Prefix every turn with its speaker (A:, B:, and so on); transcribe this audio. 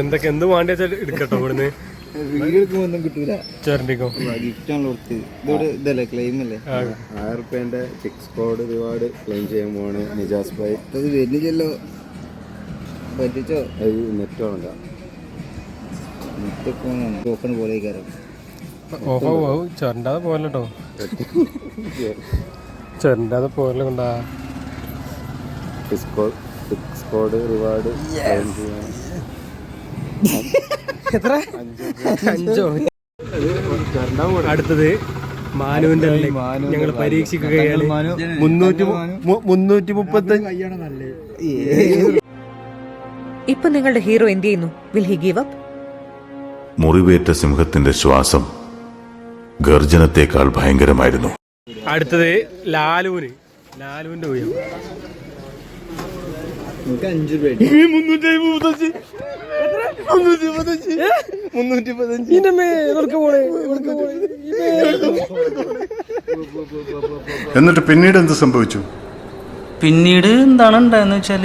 A: എന്തൊക്കെ എന്ത് വേണ്ടി വെച്ചാൽ എടുക്കട്ടോ ഇവിടുന്ന്?
B: വീഡിയോ എടുക്കുമ്പോ ഒന്നും കിട്ടൂല.
A: ചേരണ്ടിക്കോ?
B: ഗിഫ്റ്റ് ആണ് കൊടുത്തത് ഇതോടെ ഇതല്ലേ ക്ലെയിം അല്ലേ?
C: ആയിരം റുപ്യന്റെ ഫിക്സ് കോഡ് റിവാർഡ് ക്ലെയിം ചെയ്യാൻ പോവാണ് നിജാസ് ബൈ
B: അത് വരുന്നില്ലല്ലോ. പറ്റിച്ചോ?
C: അത് നെറ്റ് വേണ്ട
B: ഓപ്പൺ പോലെ കയറാം
A: ഓഹോ ചെരണ്ടാതെ കൊണ്ടാ.
C: Fix code fix code reward claim ചെയ്യാൻ.
A: എത്ര? അഞ്ചോ. അടുത്തത് മാനുവിന്റെ ഞങ്ങൾ പരീക്ഷിക്കുകയാണ്. മുന്നൂറ്റി മുപ്പത്തി
D: ഇപ്പൊ നിങ്ങളുടെ ഹീറോ എന്ത് ചെയ്യുന്നു? വിൽ ഹി ഗീവ് അപ്പ്
E: മുറിവേറ്റ സിംഹത്തിന്റെ ശ്വാസം ഗർജനത്തെക്കാൾ ഭയങ്കരമായിരുന്നു.
A: അടുത്തത് ലാലുവിന്. ലാലുവിന്റെ ഉയരം.
B: നമുക്ക് അഞ്ചു രൂപ
A: മുന്നൂറ്റി മുന്നൂറ്റി പതിനഞ്ച്
E: എന്നിട്ട് പിന്നീട് എന്ത് സംഭവിച്ചു?
F: പിന്നീട് എന്താണ് ഉണ്ടായെന്ന് വെച്ചാൽ